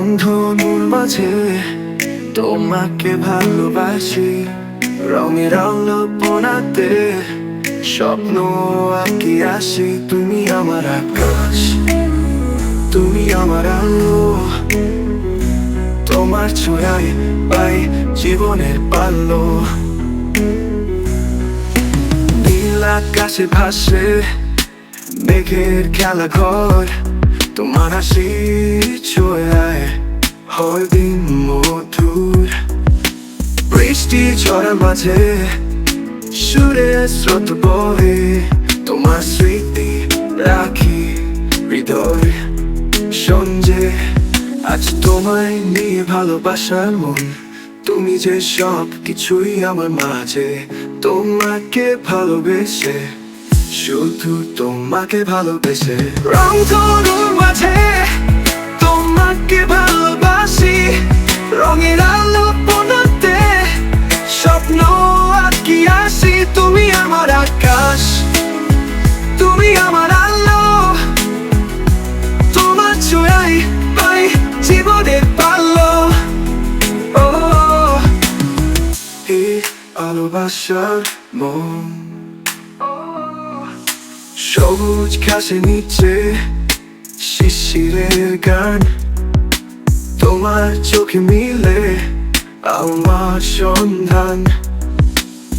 রংধনুর মাঝে, তোমাকে ভালোবাসি। রঙের আলোপনাতে স্বপ্ন আঁকি আসি। তুমি আমার আকাশ, তুমি আমার আলো। তোমার ছোঁয়ায় পাই জীবনের পাল্লো। নীল আকাশে ভাসে, মেঘের খেলা ঘর। তোমার হাসি ছোঁয়ায় হয় দিন মধুর। বৃষ্টি ঝড়ের মাঝে সুরে স্রোত বহে, তোমার স্মৃতি রাখি হৃদয়। সঞ্জে, আজ তোমায় নিয়ে ভালোবাসার মন, তুমি যে সব কিছুই আমার মাঝে, তোমাকে ভালোবেসে শুধু তোমাকে ভালোবেসে। রং ধনুর মাঝে, তোমাকে ভালোবাসি। রঙের আলো পোনাতে স্বপ্ন আঁকি আসি। তুমি আমার আকাশ, তুমি আমার আলো। তোমার ছোঁয়াই পাই জীবনের পাল্লো। ও এই ভালোবাসার মন। সবুজ ঘাসে নিচে শিশিরের গান। তোমার চোখে মিলে আমার সন্ধান।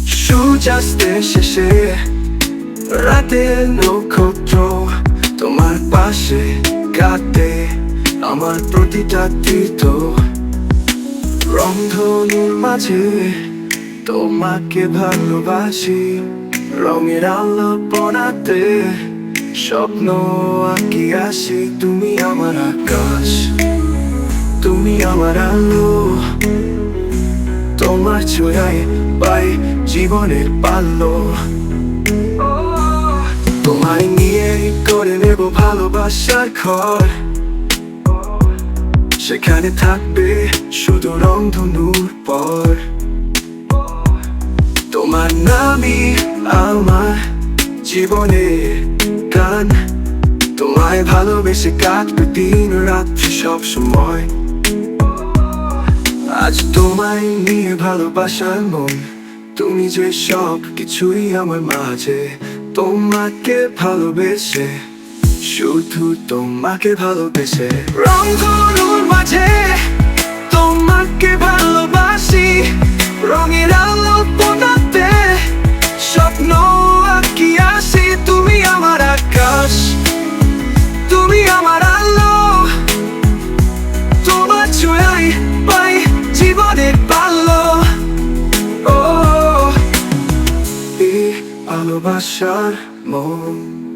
সূর্যাস্তের শেষে রাতের নক্ষত্র তোমার পাশে কাটে আমার প্রতিটা তীর্থ। রংধনুর মাঝে তোমাকে ভালোবাসি। রঙের আলো পড়াতে স্বপ্ন আঁকি আসি, তুমি আমার আকাশ, তুমি আমার আলো। তোমার ছোঁয়ায় পাই জীবনের পাল্লো। তোমায় নিয়ে করে নেব ভালোবাসার ঘর সেখানে থাকবে শুধু রংধনুর পর। তোমার নামই আমার জীবনের গান তোমায় ভালোবেসে কাটবে দিন রাত্রি সব সময় আজ তোমায় নিয়ে ভালোবাসার মন তুমি যে সব কিছুই আমার মাঝে তোমাকে ভালোবেসে শুধু তোমাকে ভালোবেসে রংধনুর মাঝে তোমাকে ভালোবাসি ও এই ভালোবাসার মন